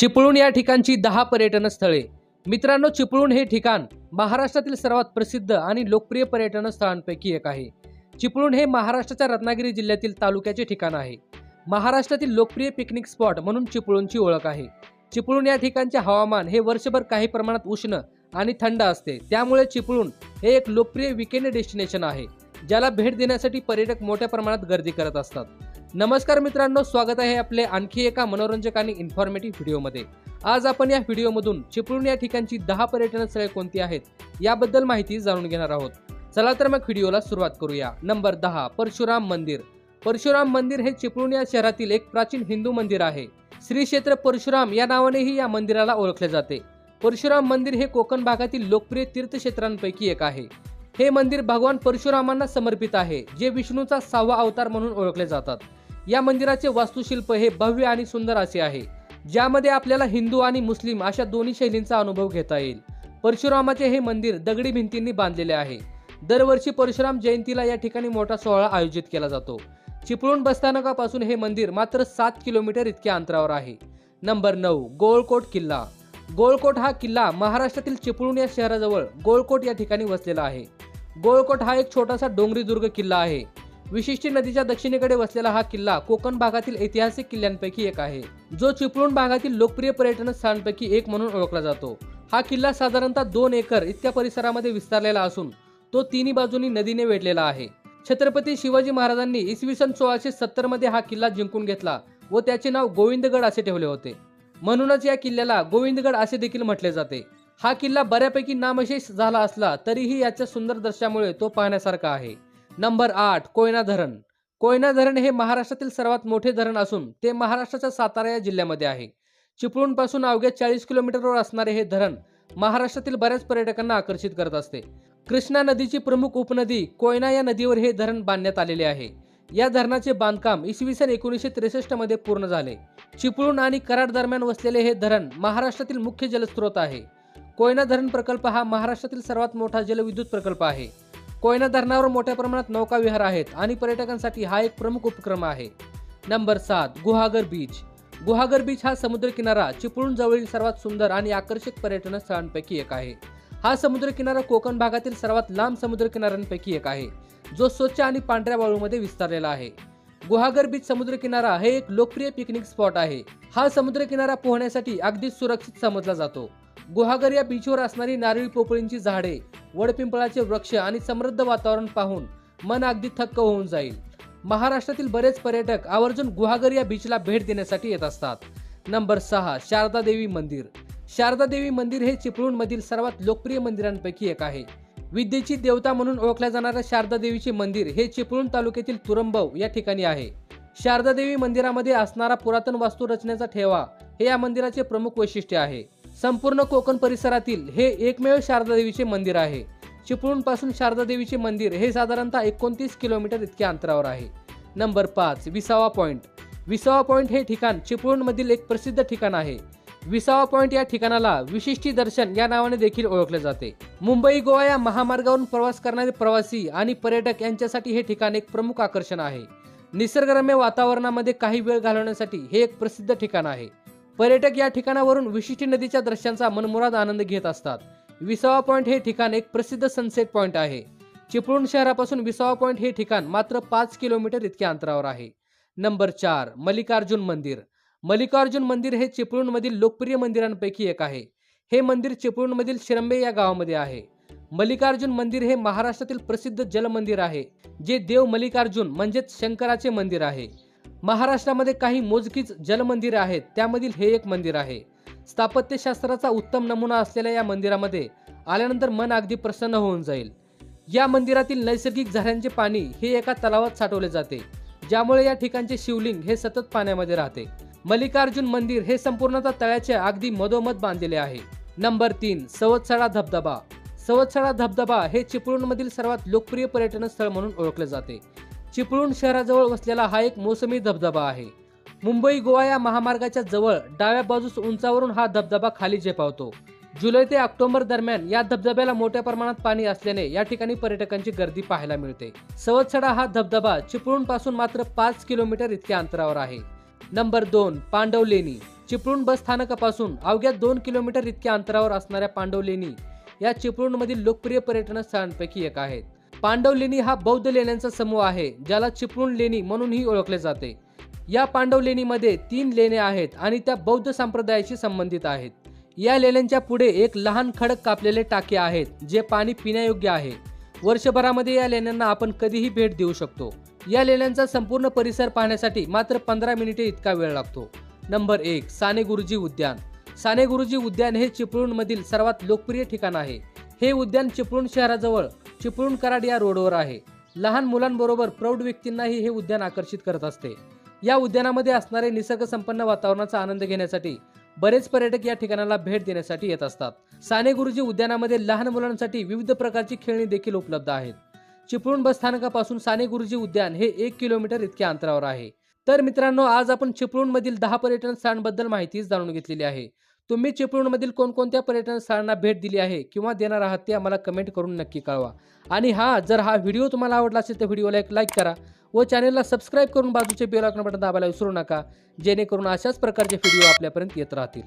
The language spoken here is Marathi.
चिपळूण या ठिकाणची दहा पर्यटन स्थळे. मित्रांनो चिपळूण हे ठिकाण महाराष्ट्रातील सर्वात प्रसिद्ध आणि लोकप्रिय पर्यटन स्थळांपैकी एक आहे. चिपळूण हे महाराष्ट्राच्या रत्नागिरी जिल्ह्यातील तालुक्याचे ठिकाण आहे. महाराष्ट्रातील लोकप्रिय पिकनिक स्पॉट म्हणून चिपळूणची ओळख आहे. चिपळूण या ठिकाणचे हवामान हे वर्षभर काही प्रमाणात उष्ण आणि थंड असते. त्यामुळे चिपळूण हे एक लोकप्रिय विकेंड डेस्टिनेशन आहे ज्याला भेट देण्यासाठी पर्यटक मोठ्या प्रमाणात गर्दी करत असतात. नमस्कार मित्रांनो स्वागत आहे आपले आणखी एका मनोरंजक आणि इन्फॉर्मेटिव्ह व्हिडिओमध्ये. आज आपण या व्हिडिओमधून चिपळूण या ठिकाणची दहा पर्यटन स्थळे कोणती आहेत याबद्दल माहिती जाणून घेणार आहोत. चला तर मग व्हिडिओला सुरुवात करूया. नंबर दहा परशुराम मंदिर. परशुराम मंदिर हे चिपळूण या शहरातील एक प्राचीन हिंदू मंदिर आहे. श्री क्षेत्र परशुराम या नावानेही या मंदिराला ओळखले जाते. परशुराम मंदिर हे कोकण भागातील लोकप्रिय तीर्थक्षेत्रांपैकी एक आहे. हे मंदिर भगवान परशुरामांना समर्पित आहे जे विष्णूचा सहावा अवतार म्हणून ओळखले जातात. या मंदिराचे वास्तुशिल्प हे भव्य आणि सुंदर असे आहे ज्यामध्ये आपल्याला हिंदू आणि मुस्लिम अशा दोन्ही शैलींचा अनुभव घेता येईल. परशुरामाचे हे मंदिर दगडी भिंतींनी बांधलेले आहे. दरवर्षी परशुराम जयंतीला या ठिकाणी मोठा सोहळा आयोजित केला जातो. चिपळूण बसस्थानकापासून हे मंदिर मात्र सात किलोमीटर इतक्या अंतरावर आहे. नंबर नऊ गोळकोट किल्ला. गोळकोट हा किल्ला महाराष्ट्रातील चिपळूण या शहराजवळ गोळकोट या ठिकाणी वसलेला आहे. गोळकोट हा एक छोटासा डोंगरी दुर्ग किल्ला आहे. विशिष्ट नदीच्या दक्षिणेकडे वसलेला हा किल्ला कोकण भागातील ऐतिहासिक किल्ल्यांपैकी एक आहे. जो चिपळूण भागातील लोकप्रिय पर्यटन स्थळांपैकी एक म्हणून ओळखला जातो. हा किल्ला साधारणतः दोन एकर इतक्या परिसरामध्ये विस्तारलेला असून तो तिन्ही बाजूनी नदीने वेढलेला आहे. छत्रपती शिवाजी महाराजांनी इसवी सन सोळाशे सत्तरमध्ये हा किल्ला जिंकून घेतला व त्याचे नाव गोविंदगड असे ठेवले होते. म्हणूनच या किल्ल्याला गोविंदगड असे देखील म्हटले जाते. हा किल्ला बऱ्यापैकी नामशेष झाला असला तरीही याच्या सुंदर दृश्यामुळे तो पाहण्यासारखा आहे. नंबर आठ कोयना धरण. कोयना धरण हे महाराष्ट्रातील सर्वात मोठे धरण असून ते महाराष्ट्राच्या सातारा या जिल्ह्यामध्ये आहे. चिपळूणपासून अवघ्या चाळीस किलोमीटरवर असणारे हे धरण महाराष्ट्रातील बऱ्याच पर्यटकांना आकर्षित करत असते. कृष्णा नदीची प्रमुख उपनदी कोयना या नदीवर हे धरण बांधण्यात आलेले आहे. या धरणाचे बांधकाम इसवी सन एकोणीसशे त्रेसष्टमध्ये पूर्ण झाले. चिपळूण आणि कराड दरम्यान वसलेले हे धरण महाराष्ट्रातील मुख्य जलस्रोत आहे. कोयना धरण प्रकल्प हा महाराष्ट्रातील सर्वात मोठा जलविद्युत प्रकल्प आहे. कोयना धरणावर मोठ्या प्रमाणात नौकाविहार आहेत आणि पर्यटकांसाठी हा एक प्रमुख उपक्रम आहे. नंबर सात गुहागर बीच. गुहागर बीच हा समुद्र किनारा चिपळूण जवळील सर्वात सुंदर आणि आकर्षक पर्यटन स्थळांपैकी एक आहे. हा समुद्र किनारा कोकण भागातील सर्वात लांब समुद्र किनाऱ्यांपैकी एक आहे जो स्वच्छ आणि पांढऱ्या वाळूमध्ये विस्तारलेला आहे. गुहागर बीच समुद्र किनारा हे एक लोकप्रिय पिकनिक स्पॉट आहे. हा समुद्र किनारा पोहण्यासाठी अगदी सुरक्षित समजला जातो. गुहागर या बीचवर असणारी नारळी पोपळींची झाडे वडपिंपळाचे वृक्ष आणि समृद्ध वातावरण पाहून मन अगदी थक्क होऊन जाईल. महाराष्ट्रातील बरेच पर्यटक आवर्जून गुहागर या बीचला भेट देण्यासाठी येत असतात. नंबर सहा शारदा देवी मंदिर. शारदा देवी मंदिर हे चिपळूणमधील सर्वात लोकप्रिय मंदिरांपैकी एक आहे. विद्येची देवता म्हणून ओळखल्या जाणाऱ्या शारदा देवीचे मंदिर हे चिपळूण तालुक्यातील तुरंबव या ठिकाणी आहे. शारदा देवी मंदिरामध्ये असणारा पुरातन वास्तू रचनेचा ठेवा हे या मंदिराचे प्रमुख वैशिष्ट्य आहे. संपूर्ण कोकण परिसरातील हे एकमेव शारदा देवीचे मंदिर आहे. चिपळूणपासून शारदा देवीचे मंदिर हे साधारणतः एकोणतीस किलोमीटर इतक्या अंतरावर आहे. नंबर पाच विसावा पॉइंट. विसावा पॉइंट हे ठिकाण चिपळूण मधील एक प्रसिद्ध ठिकाण आहे. विसावा पॉइंट या ठिकाणाला विशिष्टी दर्शन या नावाने देखील ओळखले जाते. मुंबई गोवा या महामार्गावरून प्रवास करणारे प्रवासी आणि पर्यटक यांच्यासाठी हे ठिकाण एक प्रमुख आकर्षण आहे. निसर्गरम्य वातावरणामध्ये काही वेळ घालवण्यासाठी हे एक प्रसिद्ध ठिकाण आहे. पर्यटक या ठिकाणावरून विशिष्ट नदीच्या दृश्यांचा मनमुराद आनंद घेत असतात. विसावा पॉइंट हे ठिकाण एक प्रसिद्ध सनसेट पॉइंट आहे. चिपळूण शहरापासून विसावा पॉइंट हे ठिकाण मात्र पाच किलोमीटर इतक्या अंतरावर आहे. नंबर चार मल्लिकार्जुन मंदिर. मल्लिकार्जुन मंदिर हे चिपळूणमधील लोकप्रिय मंदिरांपैकी एक आहे. हे मंदिर चिपळूणमधील शिरंबे या गावामध्ये आहे. मल्लिकार्जुन मंदिर हे महाराष्ट्रातील प्रसिद्ध जलमंदिर आहे जे देव मल्लिकार्जुन म्हणजेच शंकराचे मंदिर आहे. महाराष्ट्रामध्ये काही मोजकीच जलमंदिरे आहेत त्यामधील हे एक मंदिर आहे. स्थापत्यशास्त्राचा उत्तम नमुना असलेल्या या मंदिरामध्ये आल्यानंतर मन अगदी प्रसन्न होऊन जाईल. या मंदिरातील नैसर्गिक झऱ्यांचे पाणी हे एका तलावात साठवले जाते ज्यामुळे या ठिकाणचे शिवलिंग हे सतत पाण्यामध्ये राहते. मल्लिकार्जुन मंदिर हे संपूर्णतः तळ्याच्या अगदी मधोमध बांधलेले आहे. नंबर तीन सवत्सळा धबधबा. सवत्सळा धबधबा हे चिपळूणमधील सर्वात लोकप्रिय पर्यटन स्थळ म्हणून ओळखले जाते. चिपळूण शहराजवळ वसलेला हा एक मोसमी धबधबा आहे. मुंबई गोवा या महामार्गाच्या जवळ डाव्या बाजूस उंचावरून हा धबधबा खाली झेपावतो. जुलै ते ऑक्टोबर दरम्यान या धबधब्याला मोठ्या प्रमाणात पाणी असल्याने या ठिकाणी पर्यटकांची गर्दी पाहायला मिळते. सवत्सडा हा धबधबा चिपळूणपासून मात्र पाच किलोमीटर इतक्या अंतरावर आहे. नंबर दोन पांडव लेणी. चिपळूण बस स्थानकापासून अवघ्या दोन किलोमीटर इतक्या अंतरावर असणाऱ्या पांडव लेणी या चिपळूणमधील लोकप्रिय पर्यटन स्थळांपैकी एक आहेत. पांडव लेणी हा बौद्ध लेण्यांचा समूह आहे ज्याला चिपळूण लेणी म्हणूनही ओळखले जाते. या पांडव लेणीमध्ये तीन लेण्या आहेत आणि त्या बौद्ध संप्रदायाशी संबंधित आहेत. या लेण्यांच्या पुढे एक लहान खडक कापलेले टाके आहेत जे पाणी पिण्यायोग्य आहे. वर्षभरामध्ये या लेण्यांना आपण कधीही भेट देऊ शकतो. या लेण्यांचा संपूर्ण परिसर पाहण्यासाठी मात्र पंधरा मिनिटे इतका वेळ लागतो. नंबर एक साने गुरुजी उद्यान. साने गुरुजी उद्यान हे चिपळूणमधील सर्वात लोकप्रिय ठिकाण आहे. हे उद्यान चिपळूण शहराजवळ चिपळूण कराड या रोडवर आहे. लहान मुलांबरोबर प्रौढ व्यक्तींनाही हे उद्यान आकर्षित करत असते. या उद्यानामध्ये असणारे निसर्गसंपन्न वातावरणाचा आनंद घेण्यासाठी बरेच पर्यटक या ठिकाणाला भेट देण्यासाठी येत असतात. साने गुरुजी उद्यानामध्ये लहान मुलांसाठी विविध प्रकारची खेळणी देखील उपलब्ध आहेत. चिपळूण बस स्थानकापासून साने गुरुजी उद्यान हे एक किलोमीटर इतक्या अंतरावर आहे. तर मित्रांनो आज आपण चिपळूणमधील दहा पर्यटन स्थळांबद्दल माहितीच जाणून घेतलेली आहे. तुम्ही चिपळूणमधील कोणकोणत्या पर्यटन स्थळांना भेट दिली आहे किंवा देणार आहात ते आम्हाला कमेंट करून नक्की कळवा. आणि हा जर हा व्हिडिओ तुम्हाला आवडला असेल तर व्हिडिओला एक लाईक करा व चॅनलला सबस्क्राईब करून बाजूचे बेल आयकॉन बटन दाबायला विसरू नका जेणेकरून अशाच प्रकारचे व्हिडिओ आपल्यापर्यंत येत राहतील.